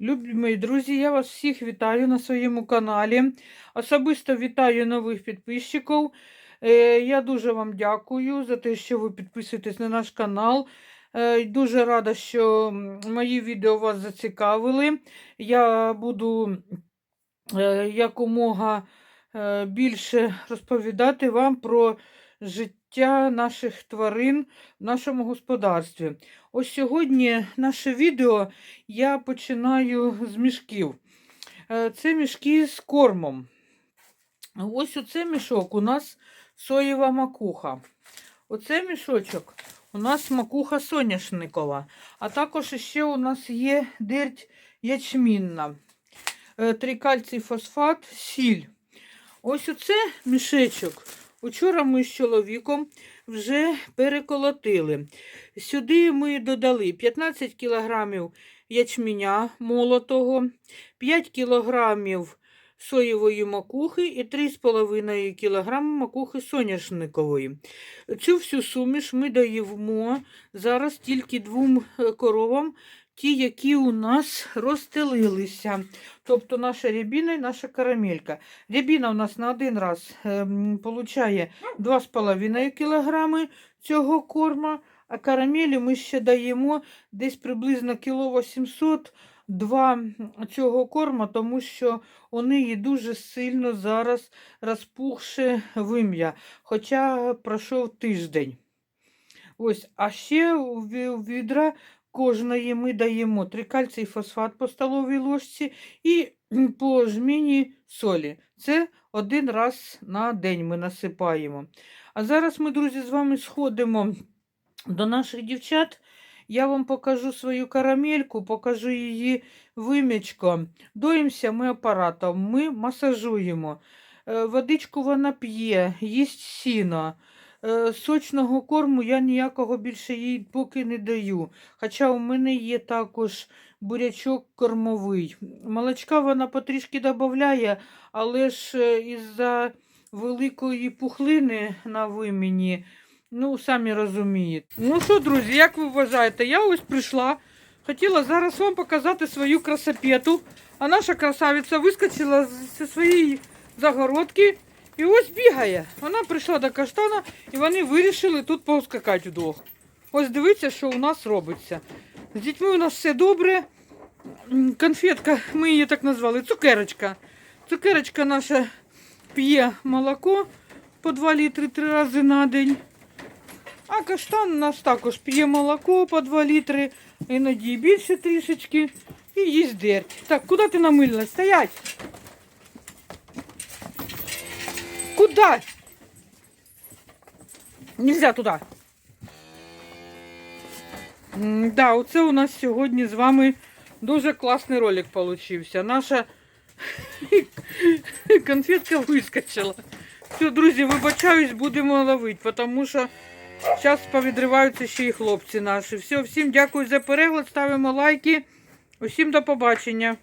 Любі мої друзі, я вас всіх вітаю на своєму каналі. Особисто вітаю нових підписчиків. Е, Я дуже вам дякую за те, що ви підписуєтесь на наш канал. Е, Дуже рада, що мої відео вас зацікавили. Я буду е, якомога більше розповідати вам про життя наших тварин в нашому господарстві. Ось сьогодні наше відео я починаю з мішків. Е, Це мішки з кормом. Ось оце мішок у нас соєва макуха. Оце мішочок у нас макуха соняшникова. А також ще у нас є дерть ячмінна. Е, Трикальцій фосфат, сіль. Ось оце мішечок. Учора ми з чоловіком вже переколотили. Сюди ми додали 15 кілограмів ячменя молотого, 5 кілограмів соєвої макухи і 3,5 кг макухи соняшникової. Цю всю суміш ми даємо зараз тільки двом коровам, ті, які у нас розстелилися. Тобто наша рябіна і наша карамелька. Рябіна у нас на один раз ем, получає 2,5 кг цього корма, а карамелі ми ще даємо десь приблизно кіло 800 два цього корма, тому що у неї дуже сильно зараз розпухше вим'я, хоча пройшов тиждень. Ось, а ще у відра кожної ми даємо трикальцій фосфат по столовій ложці і по жміні солі. Це один раз на день ми насипаємо. А зараз ми, друзі, з вами сходимо до наших дівчат. Я вам покажу свою карамельку, покажу її вимічко. Доїмося ми апаратом, ми масажуємо. Е, Водичку вона п'є, їсть сіно. Е, Сочного корму я ніякого більше їй поки не даю. Хоча у мене є також бурячок кормовий. Молочка вона потрішки додає, але ж е, із-за великої пухлини на вимені. Ну, самі розумієте. Ну що, друзі, як ви вважаєте, я ось прийшла. Хотіла зараз вам показати свою красопету. А наша красавиця вискочила зі своєї загородки і ось бігає. Вона прийшла до каштана і вони вирішили тут поскакати вдвох. Ось дивіться, що у нас робиться. З дітьми у нас все добре. Конфетка, ми її так назвали, цукерочка. Цукерочка наша п'є молоко по 2 літри три рази на день. А каштан у нас також п'є молоко по 2 літри, іноді більше трішечки, і їсть дерть. Так, куди ти намилилась? Стоять! Куда? Нельзя туди. М, Да, оце у нас сьогодні з вами дуже класний ролик получився. Наша конфетка вискочила. Все, друзі, вибачаюсь, будемо ловити, тому що зараз повідриваються ще й хлопці наші. Все, всім дякую за перегляд, ставимо лайки. Усім до побачення.